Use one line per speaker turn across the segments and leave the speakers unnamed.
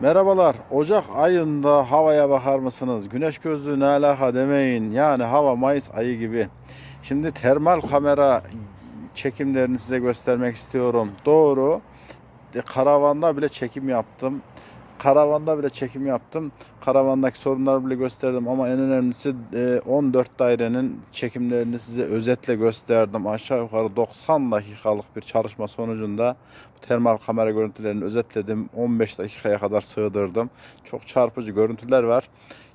Merhabalar. Ocak ayında havaya bakar mısınız? Güneş gözlüğü ne alaka demeyin. Yani hava Mayıs ayı gibi. Şimdi termal kamera çekimlerini size göstermek istiyorum. Doğru. E, Karavanda bile çekim yaptım. Karavanda bile çekim yaptım. Karavandaki sorunları bile gösterdim ama en önemlisi e, 14 dairenin çekimlerini size özetle gösterdim. Aşağı yukarı 90 dakikalık bir çalışma sonucunda termal kamera görüntülerini özetledim. 15 dakikaya kadar sığdırdım. Çok çarpıcı görüntüler var.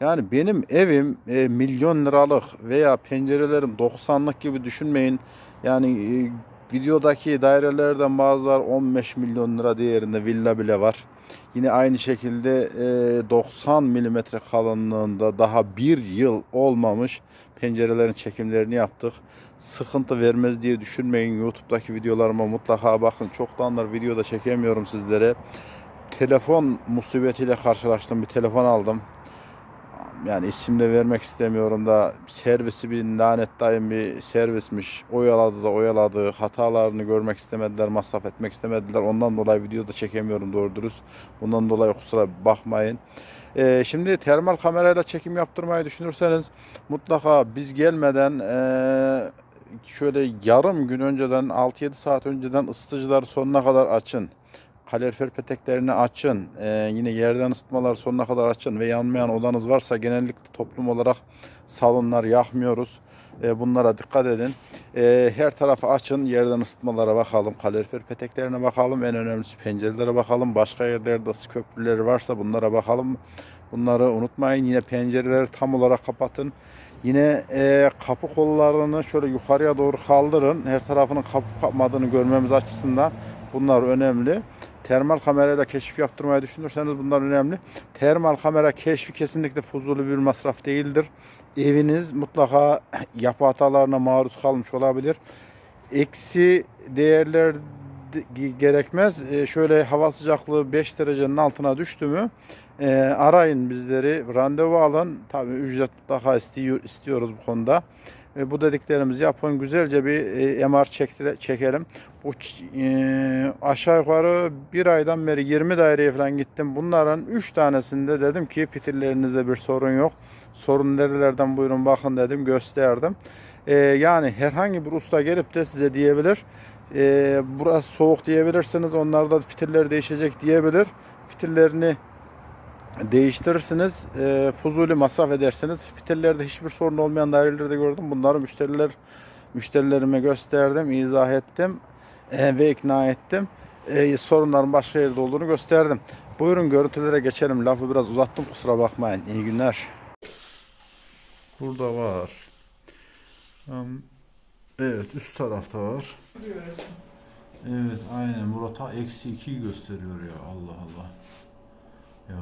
Yani benim evim e, milyon liralık veya pencerelerim 90'lık gibi düşünmeyin. Yani e, videodaki dairelerden bazılar 15 milyon lira değerinde villa bile var. Yine aynı şekilde e, 90 milimetre kalınlığında daha bir yıl olmamış pencerelerin çekimlerini yaptık. Sıkıntı vermez diye düşünmeyin. YouTube'daki videolarıma mutlaka bakın. Çoktandır videoda çekemiyorum sizlere. Telefon musibetiyle karşılaştım. Bir telefon aldım. Yani isim de vermek istemiyorum da servisi bir lanet dayım bir servismiş. Oyaladı da oyaladı. Hatalarını görmek istemediler, masraf etmek istemediler. Ondan dolayı videoda çekemiyorum doğru dürüst. Bundan dolayı kusura bakmayın. Ee, şimdi termal kamerayla çekim yaptırmayı düşünürseniz mutlaka biz gelmeden ee, şöyle yarım gün önceden 6-7 saat önceden ısıtıcıları sonuna kadar açın. Kalorifer peteklerini açın. Ee, yine yerden ısıtmaları sonuna kadar açın ve yanmayan odanız varsa genellikle toplum olarak salonlar yakmıyoruz. Ee, bunlara dikkat edin. Ee, her tarafı açın. Yerden ısıtmalara bakalım. Kalorifer peteklerine bakalım. En önemlisi pencerelere bakalım. Başka yerlerde ısı köprüleri varsa bunlara bakalım. Bunları unutmayın. Yine pencereleri tam olarak kapatın. Yine e, kapı kollarını şöyle yukarıya doğru kaldırın. Her tarafının kapı kapmadığını görmemiz açısından bunlar önemli. Termal kamerayla keşif yaptırmayı düşünürseniz bunlar önemli. Termal kamera keşfi kesinlikle fuzuli bir masraf değildir. Eviniz mutlaka yapı hatalarına maruz kalmış olabilir. Eksi değerler de- gerekmez. E, şöyle hava sıcaklığı 5 derecenin altına düştü mü e, arayın bizleri, randevu alın. Tabii ücret mutlaka istiyor, istiyoruz bu konuda. E, bu dediklerimizi yapın. Güzelce bir e, MR çekelim. Bu e, aşağı yukarı bir aydan beri 20 daireye falan gittim. Bunların 3 tanesinde dedim ki fitillerinizde bir sorun yok. Sorun nerelerden buyurun bakın dedim gösterdim. E, yani herhangi bir usta gelip de size diyebilir. Burası soğuk diyebilirsiniz. Onlar da fitilleri değişecek diyebilir. Fitillerini değiştirirsiniz. E, fuzuli masraf edersiniz. Fitillerde hiçbir sorun olmayan daireleri de gördüm. Bunları müşteriler müşterilerime gösterdim, izah ettim e, ve ikna ettim. E, sorunların başka yerde olduğunu gösterdim. Buyurun görüntülere geçelim. Lafı biraz uzattım kusura bakmayın. İyi günler. Burada var. Um, Evet üst tarafta var. Evet aynen burada eksi 2 gösteriyor ya Allah Allah. Ya.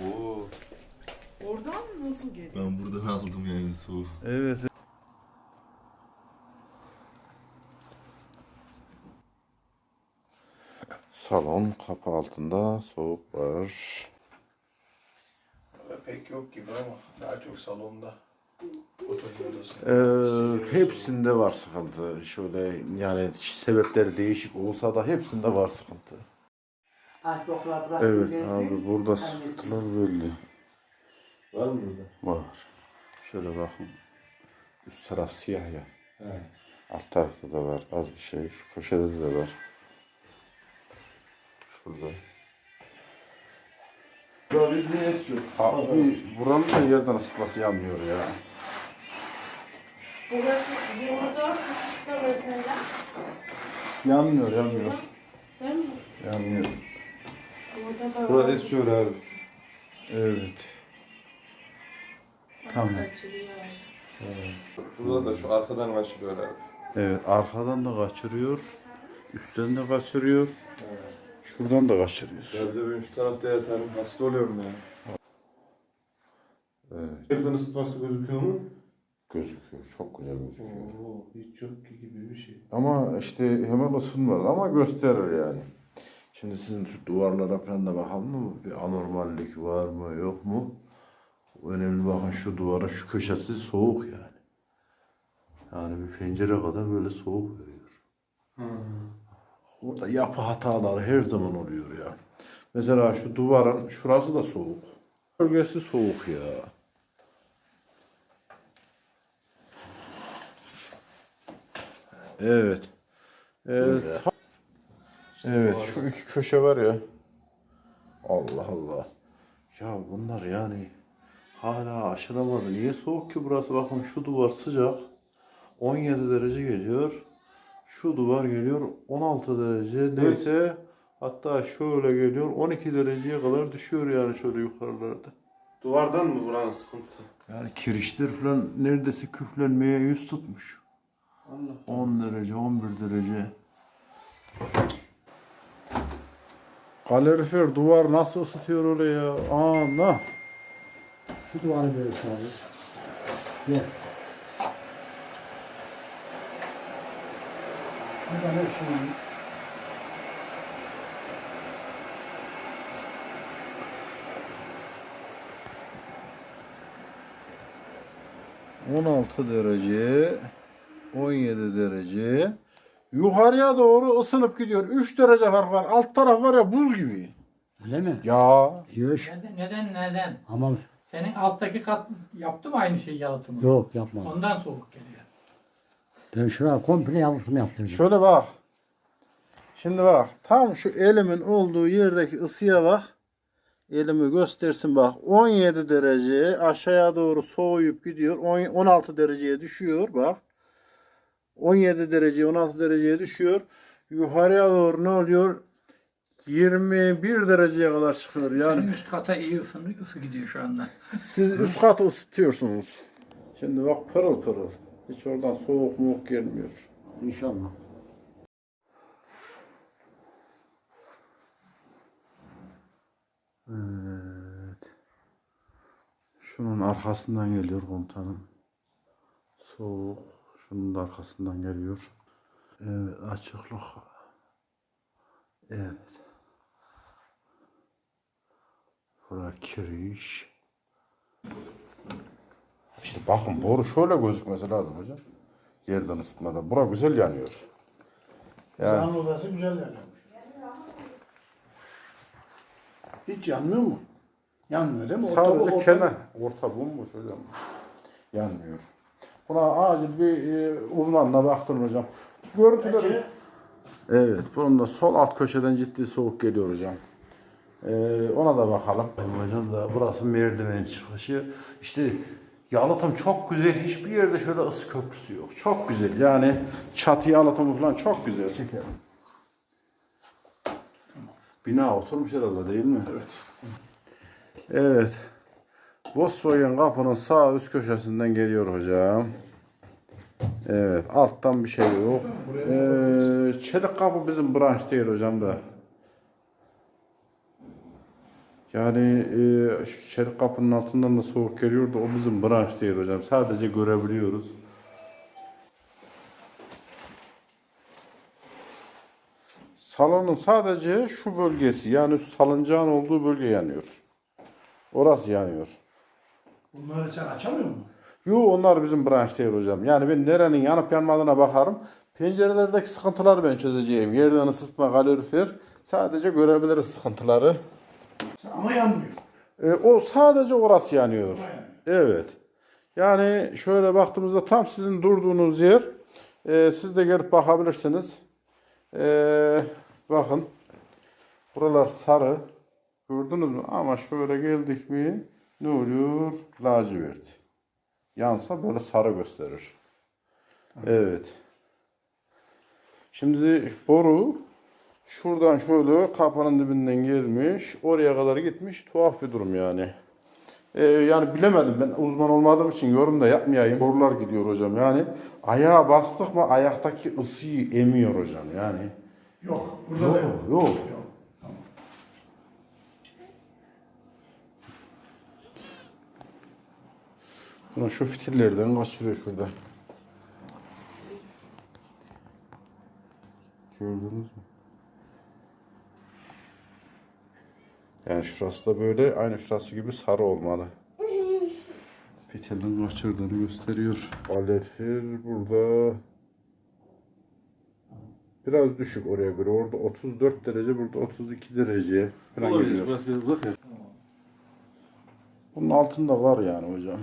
Oo,
Oradan nasıl geliyor?
ben buradan aldım yani soğuk.
Evet. Salon kapı altında soğuk var.
Pek yok gibi ama daha çok salonda.
Ee, hepsinde var sıkıntı. Şöyle yani sebepleri değişik olsa da hepsinde var sıkıntı. Evet abi burada sıkıntılar belli.
Var mı burada?
Var. Şöyle bakın. Üst taraf siyah ya.
He.
Alt tarafta da var az bir şey. Şu köşede de var. Şurada.
Böyle bir esiyor.
Abi buranın da yerden ısıtması yanmıyor ya.
Burası 24 buçukta mesela.
Yanmıyor yanmıyor.
Değil mi?
Yanmıyor.
Burada da var.
esiyor abi.
Evet. Tamam.
Kaçırıyor.
Burada da şu arkadan kaçırıyor abi.
Evet arkadan da kaçırıyor. Üstten de kaçırıyor. Şuradan da kaçırıyor.
Ya bir de ben şu tarafta yatarım. Hasta oluyorum ya.
Evet.
Yerden ısıtması gözüküyor mu?
Gözüküyor. Çok güzel gözüküyor.
Oo, hiç yok ki gibi bir şey.
Ama işte hemen ısınmaz ama gösterir yani. Şimdi sizin şu duvarlara falan da bakalım mı? Bir anormallik var mı yok mu? Önemli bakın şu duvara şu köşesi soğuk yani. Yani bir pencere kadar böyle soğuk veriyor. Orada yapı hataları her zaman oluyor ya. Mesela şu duvarın şurası da soğuk. Bölgesi soğuk ya. Evet. Evet. Evet şu iki köşe var ya. Allah Allah. Ya bunlar yani hala aşılamadı. Niye soğuk ki burası? Bakın şu duvar sıcak. 17 derece geliyor. Şu duvar geliyor 16 derece. Neyse hatta şöyle geliyor 12 dereceye kadar düşüyor yani şöyle yukarılarda.
Duvardan mı buranın sıkıntısı?
Yani kirişler falan neredeyse küflenmeye yüz tutmuş.
Allah.
10 derece, 11 derece. Kalorifer duvar nasıl ısıtıyor oraya? Ana.
Şu duvarı böyle abi. Gel. Burada şey?
16 derece, 17 derece. Yukarıya doğru ısınıp gidiyor. 3 derece fark var. Alt taraf var ya buz gibi.
Öyle mi?
Ya
Yok.
Neden, neden, neden?
Ama
Senin alttaki kat yaptı mı aynı şeyi yalıtımı?
yok yapmadım.
Ondan soğuk geliyor.
Ben şuraya komple yalıtım yaptırdım.
şöyle bak. Şimdi bak. Tam şu elimin olduğu yerdeki ısıya bak. Elimi göstersin bak. 17 derece aşağıya doğru soğuyup gidiyor. 10 16 dereceye düşüyor bak. 17 dereceye 16 dereceye düşüyor. Yukarıya doğru ne oluyor? 21 dereceye kadar çıkıyor. Yani
Senin üst kata iyi ısı, ısı gidiyor şu anda.
Siz üst katı ısıtıyorsunuz. Şimdi bak pırıl pırıl. Hiç oradan soğuk muğuk gelmiyor.
İnşallah.
Evet. Şunun arkasından geliyor komutanım. Soğuk. Şunun da arkasından geliyor. Evet açıklık. Evet. Bura kiriş. İşte bakın boru şöyle gözükmesi lazım hocam. Yerden ısıtmada. Bura güzel yanıyor. Yani
Sağın odası güzel yanıyormuş. Hiç yanmıyor mu? Yanmıyor değil mi? Orta-
Sadece
orta-
kenar. Orta bomboş hocam. Yanmıyor. Buna acil bir e, uzmanla baktırın hocam. Görüntüleri...
Peki.
Evet, bunun da sol alt köşeden ciddi soğuk geliyor hocam. Ee, ona da bakalım. Hocam da burası merdiven çıkışı. İşte yalıtım çok güzel. Hiçbir yerde şöyle ısı köprüsü yok. Çok güzel. Yani çatı yalıtımı falan çok güzel. Çekelim. Bina oturmuş herhalde değil mi? Evet. Evet. Volkswagen kapının sağ üst köşesinden geliyor hocam. Evet. Alttan bir şey yok. Ee, çelik kapı bizim branş değil hocam da. Yani e, çelik kapının altından da soğuk geliyordu. O bizim branş değil hocam. Sadece görebiliyoruz. Salonun sadece şu bölgesi yani salıncağın olduğu bölge yanıyor. Orası yanıyor.
Bunları sen açamıyor musun?
Yo onlar bizim branş değil hocam. Yani ben nerenin yanıp yanmadığına bakarım. Pencerelerdeki sıkıntıları ben çözeceğim. Yerden ısıtma, kalorifer. Sadece görebiliriz sıkıntıları.
Ama yanmıyor.
E, o sadece orası yanıyor. Evet. Yani şöyle baktığımızda tam sizin durduğunuz yer. E, siz de gelip bakabilirsiniz. E, bakın. Buralar sarı. Gördünüz mü? Ama şöyle geldik mi ne oluyor? Lacivert. Yansa böyle sarı gösterir. Evet. Şimdi boru şuradan şöyle kapının dibinden gelmiş. Oraya kadar gitmiş. Tuhaf bir durum yani. Ee, yani bilemedim ben uzman olmadığım için yorum da yapmayayım. Borular gidiyor hocam yani. Ayağa bastık mı ayaktaki ısıyı emiyor hocam yani.
Yok. Burada da yok.
Yok.
Yok.
Buna şu fitillerden kaçırıyor şurada. Gördünüz mü? Yani şurası da böyle aynı şurası gibi sarı olmalı. Fitilden kaçırdığını gösteriyor. Alefer burada. Biraz düşük oraya göre. Orada 34 derece, burada 32 derece falan
Olabilir.
geliyor.
Burası biraz uzak ya.
Bunun altında var yani hocam.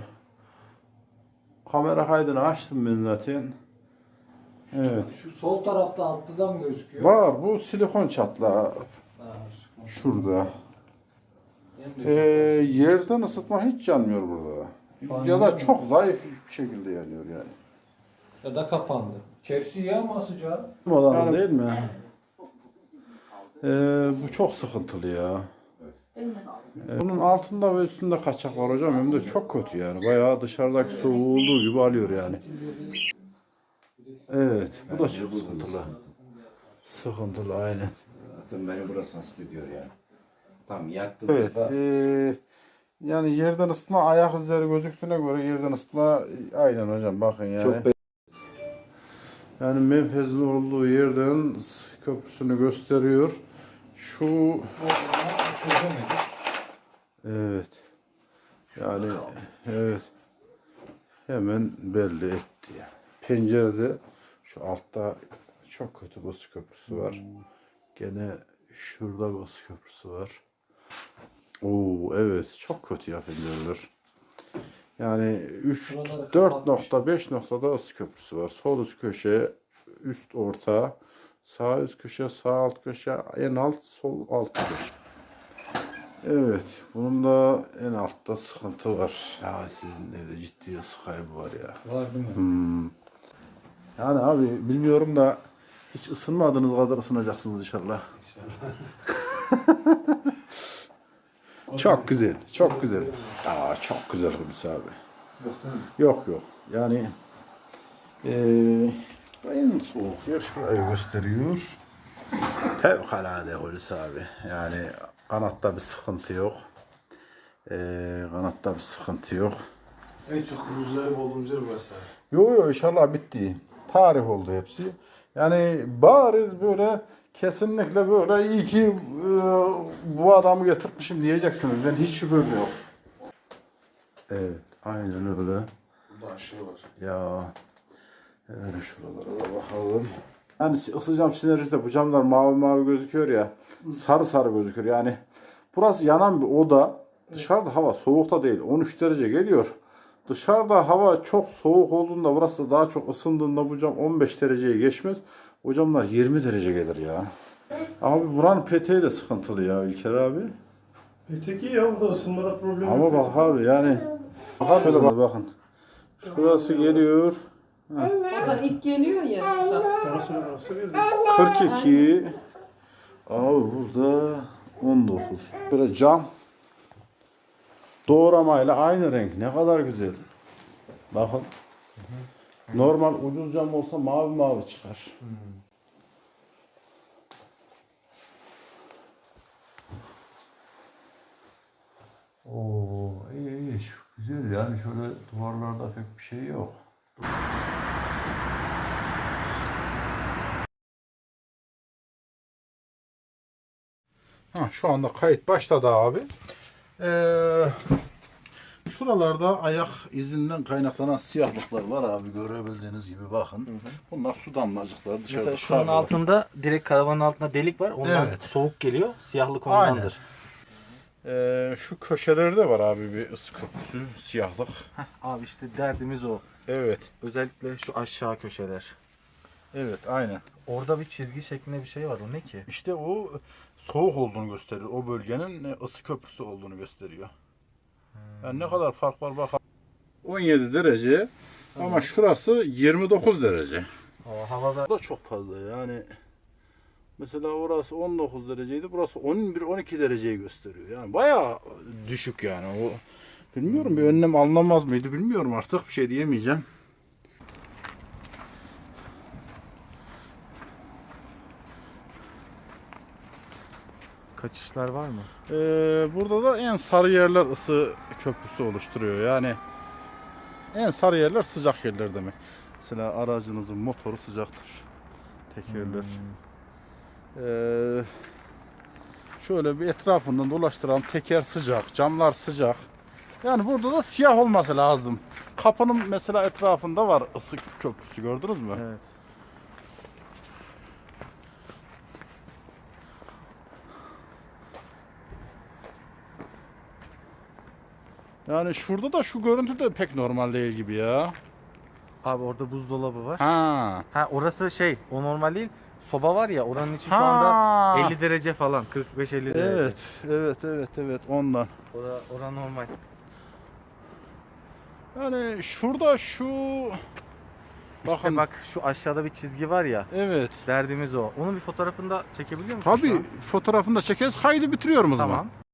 Kamera kaydını açtım ben zaten. Evet.
Şu sol tarafta altıda mı gözüküyor?
Var bu silikon çatlağı şurada. Ee, yerden ısıtma hiç yanmıyor burada. Ya da çok zayıf bir şekilde yanıyor yani.
Ya da kapandı. İçerisi ya mı sıcağı?
Odanız değil mi? Ee, bu çok sıkıntılı ya. Bunun altında ve üstünde kaçak var hocam. Hem de çok kötü yani. Bayağı dışarıdaki soğuğu olduğu gibi alıyor yani. Evet. Bu da çok sıkıntılı. Sıkıntılı aynen.
Zaten beni burası hasta ediyor ya. Tam
Evet.
yattığımızda
ee, yani yerden ısıtma ayak izleri gözüktüğüne göre yerden ısıtma aynen hocam bakın yani.
Çok be-
Yani menfezin olduğu yerden köprüsünü gösteriyor. Şu evet. Yani evet. Hemen belli etti yani. Pencerede şu altta çok kötü buz köprüsü var. Gene şurada buz köprüsü var. Oo evet çok kötü ya pencereler. Yani 3
Buraları
4.5 noktada ısı köprüsü var. Sol üst köşe, üst orta, sağ üst köşe, sağ alt köşe, en alt, sol alt köşe. Evet, bunun da en altta sıkıntı var. Ya sizin evde ciddi ısı kaybı var ya.
Var değil mi?
Hmm. Yani abi bilmiyorum da hiç ısınmadığınız kadar ısınacaksınız inşallah. çok güzel, çok güzel. Aa çok güzel Hulusi abi. Yok yok. Yani eee en soğuk yer şurayı gösteriyor. Fevkalade Hulusi abi. Yani kanatta bir sıkıntı yok. Eee kanatta bir sıkıntı yok.
En çok muzdarip olduğumuz yer burası. abi.
Yo yo inşallah bitti. Tarih oldu hepsi. Yani bariz böyle kesinlikle böyle iyi ki e, bu adamı getirtmişim diyeceksiniz. Ben hiç şüphem yok. Evet, aynen öyle.
Burada aşağı var.
Ya hemen şuralara da bakalım. Yani ısıcam sinerjide bu camlar mavi mavi gözüküyor ya. Sarı sarı gözüküyor. Yani burası yanan bir oda. Dışarıda hava soğukta değil. 13 derece geliyor. Dışarıda hava çok soğuk olduğunda burası da daha çok ısındığında bu cam 15 dereceyi geçmez. O camlar 20 derece gelir ya. Abi buranın peteği de sıkıntılı ya İlker abi.
Peki ya burada ısınmada problem
Ama bak abi yani şöyle bak bakın. Şurası geliyor.
Oradan ilk geliyor ya.
Bir
42 Abi burada 19 Böyle cam. Doğramayla aynı renk. Ne kadar güzel. Bakın. Normal ucuz cam olsa mavi mavi çıkar. Oo iyi iyi. Şu güzel. Yani şöyle duvarlarda pek bir şey yok Ha, şu anda kayıt başladı abi. Ee, şuralarda ayak izinden kaynaklanan siyahlıklar var abi görebildiğiniz gibi bakın. Bunlar su damlacıkları dışarıda.
Mesela şunun
kalıyor.
altında direkt karavanın altında delik var. Ondan
Evet.
soğuk geliyor. Siyahlık ondandır.
Ee, şu köşelerde var abi bir ısı köprüsü, siyahlık.
Heh, abi işte derdimiz o.
Evet,
Özellikle şu aşağı köşeler.
evet aynen.
Orada bir çizgi şeklinde bir şey var. O ne ki?
İşte o soğuk olduğunu gösteriyor. O bölgenin e, ısı köprüsü olduğunu gösteriyor. Yani ne kadar fark var bakalım. 17 derece ama şurası 29 derece.
O hava zaten
Bu da çok fazla yani. Mesela orası 19 dereceydi. Burası 11-12 dereceyi gösteriyor. Yani bayağı düşük yani. O bilmiyorum bir önlem alınamaz mıydı bilmiyorum artık bir şey diyemeyeceğim.
kaçışlar var mı?
Ee, burada da en sarı yerler ısı köprüsü oluşturuyor. Yani en sarı yerler sıcak yerler demek. Mesela aracınızın motoru sıcaktır. Tekerler. Ee, şöyle bir etrafından dolaştıralım. Teker sıcak, camlar sıcak. Yani burada da siyah olması lazım. Kapının mesela etrafında var ısık köprüsü gördünüz mü?
Evet.
Yani şurada da şu görüntü de pek normal değil gibi ya.
Abi orada buzdolabı var.
Ha.
Ha orası şey o normal değil. Soba var ya oranın içi şu anda 50 derece falan 45-50 derece.
Evet, evet, evet, evet ondan.
Ora, ora normal.
Yani şurada şu
İşte
Bakın.
bak şu aşağıda bir çizgi var ya.
evet.
Derdimiz o. Onun bir fotoğrafını da çekebiliyor musun
Tabii fotoğrafını da çekeriz. Haydi bitiriyorum o zaman.
Tamam.